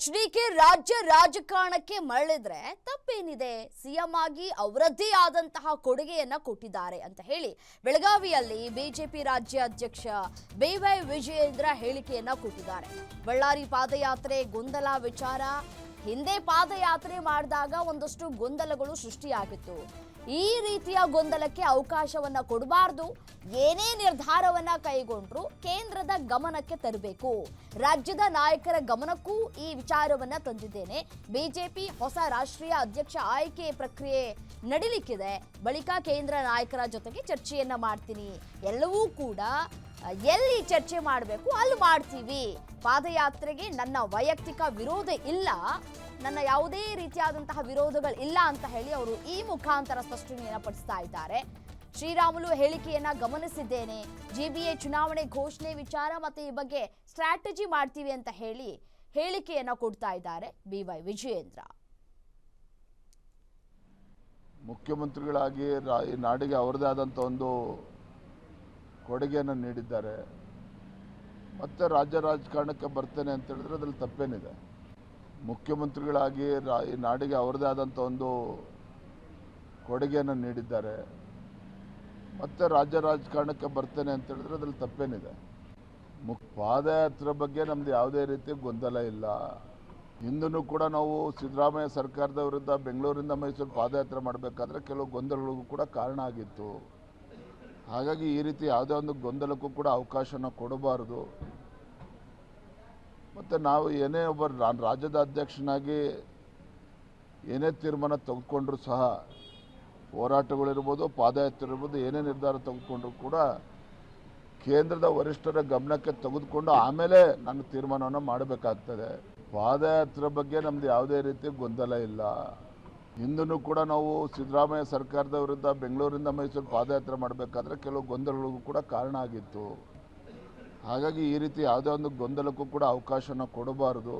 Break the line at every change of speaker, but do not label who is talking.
H D K ರಾಜ್ಯ ರಾಜಕಾರಣಕ್ಕೆ ಮರಳಿದ್ರೆ ತಪ್ಪೇನಿದೆ? ಸಿಎಂ ಆಗಿ ಅವರದ್ದೇ ಆದಂತಹ ಕೊಡುಗೆಯನ್ನ ಕೊಟ್ಟಿದ್ದಾರೆ ಅಂತ ಹೇಳಿ ಬೆಳಗಾವಿಯಲ್ಲಿ ಬಿಜೆಪಿ ರಾಜ್ಯ ಅಧ್ಯಕ್ಷ ಬಿವೈ ವಿಜಯೇಂದ್ರ ಹೇಳಿಕೆಯನ್ನ ಕೊಟ್ಟಿದ್ದಾರೆ. ಬಳ್ಳಾರಿ ಪಾದಯಾತ್ರೆ ಗೊಂದಲ ವಿಚಾರ ಹಿಂದೆ ಪಾದಯಾತ್ರೆ ಮಾಡಿದಾಗ ಒಂದಷ್ಟು ಗೊಂದಲಗಳು ಸೃಷ್ಟಿಯಾಗಿತ್ತು. ಈ ರೀತಿಯ ಗೊಂದಲಕ್ಕೆ ಅವಕಾಶವನ್ನ ಕೊಡಬಾರ್ದು. ಏನೇ ನಿರ್ಧಾರವನ್ನ ಕೈಗೊಂಡ್ರು ಕೇಂದ್ರದ ಗಮನಕ್ಕೆ ತರಬೇಕು. ರಾಜ್ಯದ ನಾಯಕರ ಗಮನಕ್ಕೂ ಈ ವಿಚಾರವನ್ನ ತಂದಿದ್ದೇನೆ. ಬಿಜೆಪಿ ಹೊಸ ರಾಷ್ಟ್ರೀಯ ಅಧ್ಯಕ್ಷ ಆಯ್ಕೆ ಪ್ರಕ್ರಿಯೆ ನಡಿಲಿಕ್ಕಿದೆ. ಬಳಿಕ ಕೇಂದ್ರ ನಾಯಕರ ಜೊತೆಗೆ ಚರ್ಚೆಯನ್ನ ಮಾಡ್ತೀನಿ. ಎಲ್ಲವೂ ಕೂಡ ಎಲ್ಲಿ ಚರ್ಚೆ ಮಾಡಬೇಕು, ಅಲ್ಲಿ ಮಾಡ್ತೀವಿ. ಪಾದಯಾತ್ರೆಗೆ ನನ್ನ ವೈಯಕ್ತಿಕ ವಿರೋಧ ಇಲ್ಲ. ನನ್ನ ಯಾವುದೇ ರೀತಿಯಾದಂತಹ ವಿರೋಧಗಳು ಇಲ್ಲ ಅಂತ ಹೇಳಿ ಅವರು ಈ ಮುಖಾಂತರ ಸ್ಪಷ್ಟನೆಯನ್ನು ಪಡಿಸ್ತಾ ಇದ್ದಾರೆ. ಶ್ರೀರಾಮುಲು ಹೇಳಿಕೆಯನ್ನ ಗಮನಿಸಿದ್ದೇನೆ. ಜಿಬಿಎ ಚುನಾವಣೆ ಘೋಷಣೆ ವಿಚಾರ ಮತ್ತು ಈ ಬಗ್ಗೆ ಸ್ಟ್ರಾಟಜಿ ಮಾಡ್ತೀವಿ ಅಂತ ಹೇಳಿ ಹೇಳಿಕೆಯನ್ನ ಕೊಡ್ತಾ ಇದ್ದಾರೆ ಬಿ ವೈ ವಿಜಯೇಂದ್ರ.
ಮುಖ್ಯಮಂತ್ರಿಗಳಾಗಿ ನಾಡಿಗೆ ಅವರದೇ ಆದಂಥ ಒಂದು ಕೊಡುಗೆಯನ್ನು ನೀಡಿದ್ದಾರೆ. ಮತ್ತೆ ರಾಜ್ಯ ರಾಜಕಾರಣಕ್ಕೆ ಬರ್ತೇನೆ ಅಂತ ಹೇಳಿದ್ರೆ ಅದ್ರಲ್ಲಿ ತಪ್ಪೇನಿದೆ. ಮುಖ್ಯಮಂತ್ರಿಗಳಾಗಿ ರಾ- ಈ ನಾಡಿಗೆ ಅವರದೇ ಆದಂಥ ಒಂದು ಕೊಡುಗೆಯನ್ನು ನೀಡಿದ್ದಾರೆ. ಮತ್ತೆ ರಾಜ್ಯ ರಾಜಕಾರಣಕ್ಕೆ ಬರ್ತೇನೆ ಅಂತ ಹೇಳಿದ್ರೆ ಅದ್ರಲ್ಲಿ ತಪ್ಪೇನಿದೆ. ಮುಖ್ ಪಾದಯಾತ್ರೆ ಬಗ್ಗೆ ನಮ್ದು ಯಾವುದೇ ರೀತಿ ಗೊಂದಲ ಇಲ್ಲ. ಹಿಂದೂ ಕೂಡ ನಾವು ಸಿದ್ದರಾಮಯ್ಯ ಸರ್ಕಾರದ ವಿರುದ್ಧ ಬೆಂಗಳೂರಿಂದ ಮೈಸೂರು ಪಾದಯಾತ್ರೆ ಮಾಡಬೇಕಾದ್ರೆ ಕೆಲವು ಗೊಂದಲಗಳಿಗೂ ಕೂಡ ಕಾರಣ ಆಗಿತ್ತು. ಹಾಗಾಗಿ ಈ ರೀತಿ ಯಾವುದೇ ಒಂದು ಗೊಂದಲಕ್ಕೂ ಕೂಡ ಅವಕಾಶನ ಕೊಡಬಾರ್ದು. ಮತ್ತು ನಾವು ಏನೇ ಒಬ್ಬ ರಾಜ್ಯದ ಅಧ್ಯಕ್ಷನಾಗಿ ಏನೇ ತೀರ್ಮಾನ ತೆಗೆದುಕೊಂಡ್ರೂ ಸಹ, ಹೋರಾಟಗಳಿರ್ಬೋದು ಪಾದಯಾತ್ರೆ ಇರ್ಬೋದು ಏನೇ ನಿರ್ಧಾರ ತೆಗೆದುಕೊಂಡ್ರೂ ಕೂಡ ಕೇಂದ್ರದ ವರಿಷ್ಠರ ಗಮನಕ್ಕೆ ತೆಗೆದುಕೊಂಡು ಆಮೇಲೆ ನಾನು ತೀರ್ಮಾನವನ್ನು ಮಾಡಬೇಕಾಗ್ತದೆ. ಪಾದಯಾತ್ರೆ ಬಗ್ಗೆ ನಮ್ದು ಯಾವುದೇ ರೀತಿ ಗೊಂದಲ ಇಲ್ಲ. ಹಿಂದೂ ಕೂಡ ನಾವು ಸಿದ್ದರಾಮಯ್ಯ ಸರ್ಕಾರದ ವಿರುದ್ಧ ಬೆಂಗಳೂರಿಂದ ಮೈಸೂರು ಪಾದಯಾತ್ರೆ ಮಾಡಬೇಕಾದ್ರೆ ಕೆಲವು ಗೊಂದಲಗಳಿಗೂ ಕೂಡ ಕಾರಣ ಆಗಿತ್ತು. ಹಾಗಾಗಿ ಈ ರೀತಿ ಯಾವುದೇ ಒಂದು ಗೊಂದಲಕ್ಕೂ ಕೂಡ ಅವಕಾಶನ ಕೊಡಬಾರ್ದು.